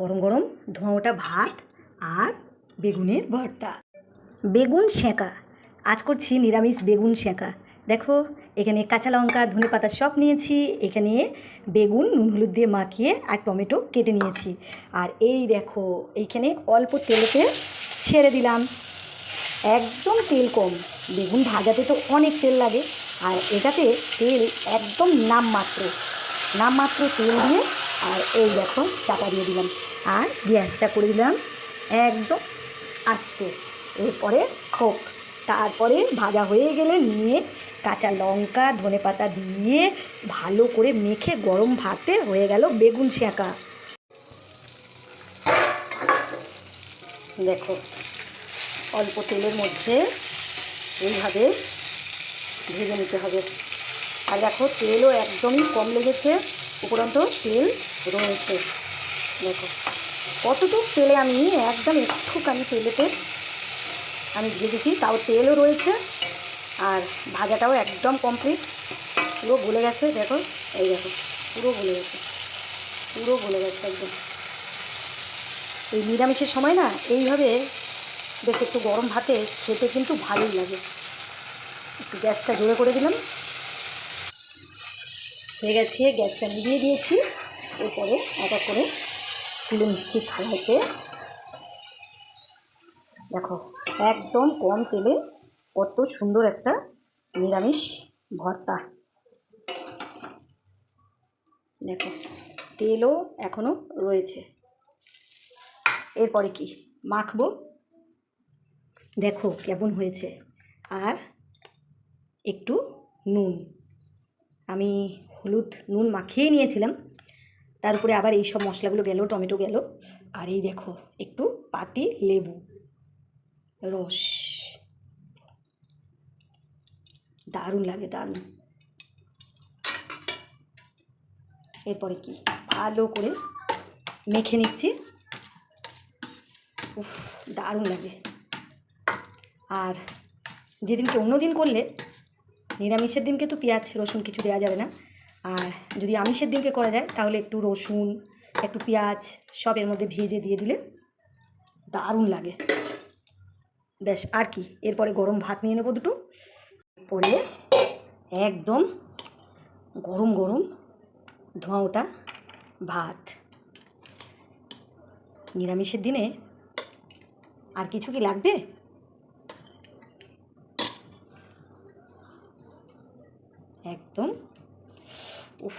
গরম গরম ধোঁয়া ওঠা ভাত আর বেগুনের ভর্তা। বেগুন সেঁকা আজ করছি নিরামিষ বেগুন সেঁকা দেখো, এখানে কাঁচা লঙ্কা, ধনে পাতা সব নিয়েছি, এখানে বেগুন, নুন হলুদ দিয়ে মাখিয়ে আর টমেটো কেটে নিয়েছি। আর এই দেখো এইখানে অল্প তেলেতে ছেড়ে দিলাম। একদম তেল কম। বেগুন ভাজাতে তো অনেক তেল লাগে। আর এটাতে তেল একদম নামমাত্র। নামমাত্র তেল দিয়ে আর এই দেখো, চাপা দিয়ে দিলাম। আর গ্যাসটা করে দিলাম, একদম আস্তে। এরপরে হোক, তারপরে ভাজা হয়ে গেলে নিয়ে কাঁচা লঙ্কা, ধনে পাতা দিয়ে ভালো করে মেখে গরম ভাতে হয়ে গেল বেগুন সেঁকা দেখো, অল্প তেলের মধ্যে এইভাবে ভেজে নিতে হবে। আর দেখো, তেলও একদমই কম লেগেছে। উপরন্ত তেল রয়েছে। দেখো, কতটুকু তেলে আমি একদম একটুখানি তেলেতে আমি ভেজেছি তাও তেলও রয়েছে আর ভাজাটাও একদম কমপ্লিট পুরো গলে গেছে, দেখো, এই দেখো, পুরো গলে গেছে, পুরো গলে গেছে একদম। এই নিরামিষের সময় না, এইভাবে বেশ একটু গরম ভাতে খেতে কিন্তু ভালোই লাগে। একটু গ্যাসটা জোরে করে দিলাম। হয়ে গেছে, গ্যাসটা নিভিয়ে দিয়েছি। এরপরে এক এক করে তুলে নিচ্ছি থালাতে। দেখো, একদম কম তেলে কত সুন্দর একটা নিরামিষ ভর্তা। দেখো, তেলও এখনও রয়েছে। এরপরে কি? মাখবো। দেখো কেমন হয়েছে। আর একটু নুন। আমি হলুদ নুন মাখিয়ে নিয়েছিলাম। তার উপরে আবার এই সব মশলাগুলো গেল, টমেটো গেল। আর এই দেখো, একটু পাতি লেবু, রস। দারুণ লাগে, দারুণ। এরপরে কি? ভালো করে মেখে নিচ্ছি। উফ, দারুণ লাগে। আর যেদিনকে অন্য দিন করলে, নিরামিষের দিনকে তো পেঁয়াজ, রসুন কিছু দেওয়া যাবে না। আর যদি আমিষের দিনকে করা যায়, তাহলে একটু রসুন, একটু পেঁয়াজ, সব এর মধ্যে ভেজে দিয়ে দিলে দারুণ লাগে। বেশ আর কি, এরপরে গরম ভাত নিয়ে নেব দুটো। পরে একদম গরম গরম ধোঁয়া ওটা ভাত। নিরামিষের দিনে আর কিছু কি লাগবে? একদম উফ